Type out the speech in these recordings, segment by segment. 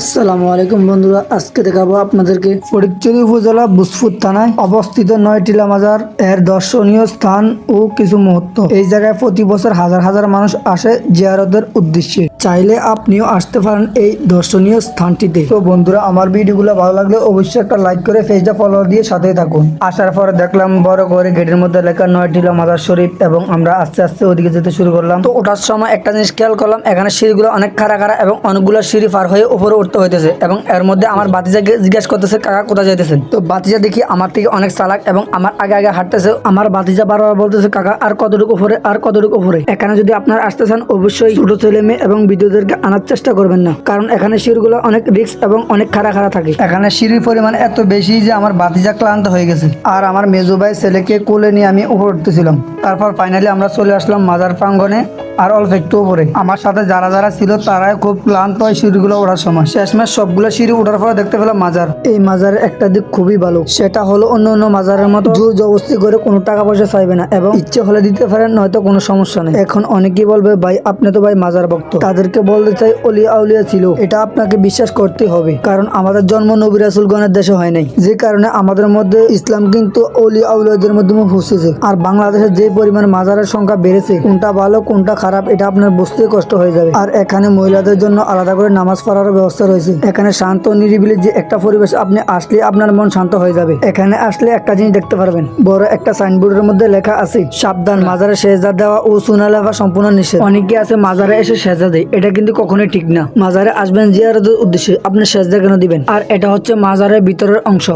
আসসালামু আলাইকুম বন্ধুরা, আজকে দেখাবো আপনাদেরকে ফটিকচুরি উপজেলা বুসফুর থানায় অবস্থিত নয়টিলা মাজার। এর দর্শনীয় স্থান ও কিছু মুহূর্ত। এই জায়গায় প্রতি বছর হাজার হাজার মানুষ আসে জিয়ারতের উদ্দেশ্যে। চাইলে আপনিও আসতে পারেন এই দর্শনীয় স্থানটিতে। তো বন্ধুরা, আমার ভিডিওগুলো ভালো লাগলে অবশ্যই একটা লাইক করে পেজটা ফলো দিয়ে সাথেই থাকুন। আসার পরে দেখলাম বড় করে গেটের মধ্যে লেখা নয়টিলা মাজার শরীফ এবং আমরা আস্তে আস্তে ওদিকে যেতে শুরু করলাম। তো ওঠার সময় একটা জিনিস খেয়াল করলাম, এখানে সিঁড়িগুলো অনেক খাড়া খাড়া এবং অনেকগুলো সিঁড়ি পার হয়ে উপরে উঠতে হইতেছে এবং এর মধ্যে আমার বাতিজাকে জিজ্ঞেস করতেছে, কাকা কোথায় যাইতেছেন? তো বাতিজা দেখি আমার থেকে অনেক চালাক এবং আমার আগে আগে হাঁটতেছে। আমার বাতিজা বারবার বলতেছে, কাকা, আর কতটুকু উপরে, আর কতটুকু উপরে? এখানে যদি আপনারা আসতে চান, অবশ্যই ছোট ছেলে মেয়ে এবং বিদ্যুতেরকে আনার চেষ্টা করবেন না, কারণ এখানে সিঁড়িগুলো অনেক রিস্ক এবং অনেক খাড়া খাড়া থাকে। এখানে সিঁড়ির পরিমাণ এত বেশি যে আমার বাতিজা ক্লান্ত হয়ে গেছে। আর আমার মেজো ভাই ছেলেকে কোলে নিয়ে আমি উপরে উঠতেছিলাম। তারপর ফাইনালি আমরা চলে আসলাম মাজার প্রাঙ্গনে আর অল্প একটু উপরে। আমার সাথে যারা যারা ছিল, তারাই খুব ক্লান্ত হয় সিঁড়িগুলো ওঠার সময়। শেষমেশ সবগুলো সিঁড়ি ওঠার পরে দেখতে পেলাম মাজার। এই মাজারের একটা দিক খুবই ভালো। সেটা হলো অন্য অন্য মাজারের মতো। জোর জবস্তি করে কোনো টাকা পয়সা চাইবে না এবং ইচ্ছে হলে দিতে পারেন, নয়তো কোনো সমস্যা নেই। এখন অনেকেই বলবে, ভাই, আপনি তো ভাই মাজার ভক্ত। তাদেরকে বলতে চাই, অলিয়া আউলিয়া ছিল। এটা আপনাকে বিশ্বাস করতে হবে। কারণ আমাদের জন্ম নবী রাসুলগণের দেশে হয় নাই। যে কারণে আমাদের মধ্যে ইসলাম কিন্তু অলি আউলিয়াদের মধ্যে ফুসেছে আর বাংলাদেশের যে পরিমাণ মাজারের সংখ্যা বেড়েছে, কোনটা ভালো, কোনটা খারাপ এটা আপনার বুঝতে কষ্ট হয়ে যাবে। আর এখানে মহিলাদের জন্য আলাদা করে নামাজ পড়ার ব্যবস্থা রয়েছে। এখানে শান্ত নিরিবিলি যে একটা পরিবেশ, আপনি আসলে আপনার মন শান্ত হয়ে যাবে। এখানে আসলে একটা জিনিস দেখতে পারবেন। বড় একটা সাইনবোর্ডের মধ্যে লেখা আছে, সাবধান, মাজারে সেজা দেওয়া ও সুনা লেখা সম্পূর্ণ নিষেধ। অনেকে আছে মাজারে এসে সেজা দেয়, এটা কিন্তু কখনোই ঠিক না। মাজারে আসবেন জিয়ারতের উদ্দেশ্যে, আপনি সেজদা কেন দিবেন? আর এটা হচ্ছে মাজারের ভিতরের অংশ।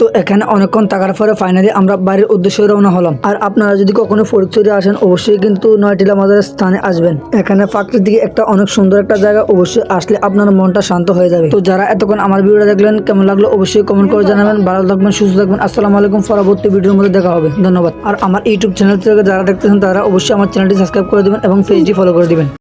তো এখানে অনেকক্ষণ থাকার পরে ফাইনালি আমরা বাড়ির উদ্দেশ্যে রওনা হলাম। আর আপনারা যদি কখনো ফরিদচুরি আসেন, অবশ্যই কিন্তু নয়টিলা মাজারের স্থানে আসবেন। এখানে প্রাকৃতিক একটা অনেক সুন্দর একটা জায়গা, অবশ্যই আসলে আপনার মনটা শান্ত হয়ে যাবে। তো যারা এতক্ষণ আমার ভিডিওটা দেখলেন, কেমন লাগল অবশ্যই কমেন্ট করে জানাবেন। ভালো থাকবেন, সুস্থ থাকবেন। আসসালামু আলাইকুম। পরবর্তী ভিডিওর মধ্যে দেখা হবে। ধন্যবাদ। আর আমার ইউটিউব চ্যানেল থেকে যারা দেখতেছেন, তারা অবশ্যই আমার চ্যানেলটি সাবস্ক্রাইব করে দেবেন এবং পেজটি ফলো করে দিবেন।